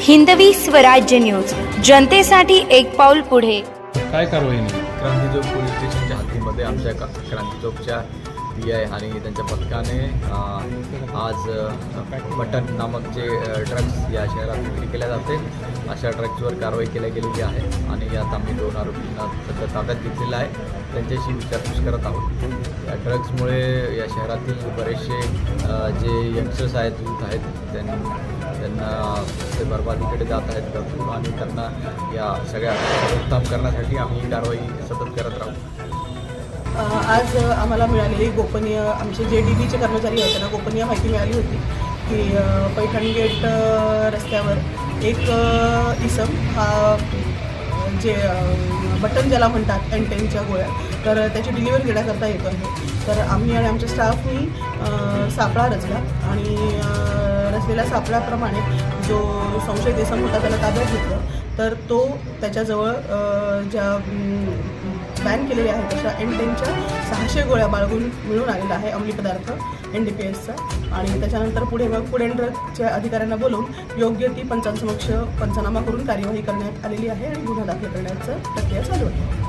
Hindavi Swarajya news. जनतेसाठी एक पाऊल पुढे. काय कारवाई नाही? क्रांती चौक पोलीस स्टेशनच्या हद्दीमध्ये आमच्या का क्रांती चौकच्या पी आय आणि त्यांच्या पथकाने अ, आज अ, बटन नामक जे ड्रग्ज या शहरात विक्री केल्या जाते अशा ड्रग्जवर कारवाई केल्या गेलेली आहे आणि यात आम्ही दोन आरोपींना सध्या ताब्यात घेतलेलं आहे. त्यांच्याशी विचारपूस करत आहोत. या ड्रग्जमुळे या शहरातील बरेचसे अ, जे यंगस्टर्स आहेत यूथ आहेत त्यांना त्यांना ते बर्बादीकडे जात आहेत भरपूर आणि त्यांना या सगळ्या रोकथाम करण्यासाठी आम्ही ही कारवाई सतत करत राहू. आज आम्हाला मिळालेली गोपनीय आमचे जे डी बीचे कर्मचारी आहेत त्यांना गोपनीय माहिती मिळाली होती की पैठण गेट रस्त्यावर एक इसम हा जे बटन ज्याला म्हणतात अँटेनच्या गोळ्या तर त्याची डिलिव्हरी घेण्याकरता येतो आहे. तर आम्ही आणि आमच्या स्टाफनी सापळा रचला आणि असलेल्या सापळाप्रमाणे जो संशय देसम होता त्याला ताब्यात घेतलं. तर तो त्याच्याजवळ ज्या बॅन केलेल्या आहेत तशा एन टेनच्या सहाशे गोळ्या बाळगून मिळून आलेला आहे अंमली पदार्थ एन डी पी एसचा आणि त्याच्यानंतर पुढे मग फूड अँड ड्रगच्या अधिकाऱ्यांना बोलवून योग्य ती पंचांसमक्ष पंचनामा करून कार्यवाही करण्यात आलेली आहे आणि गुन्हा दाखल करण्याचं प्रक्रिया चालू आहे.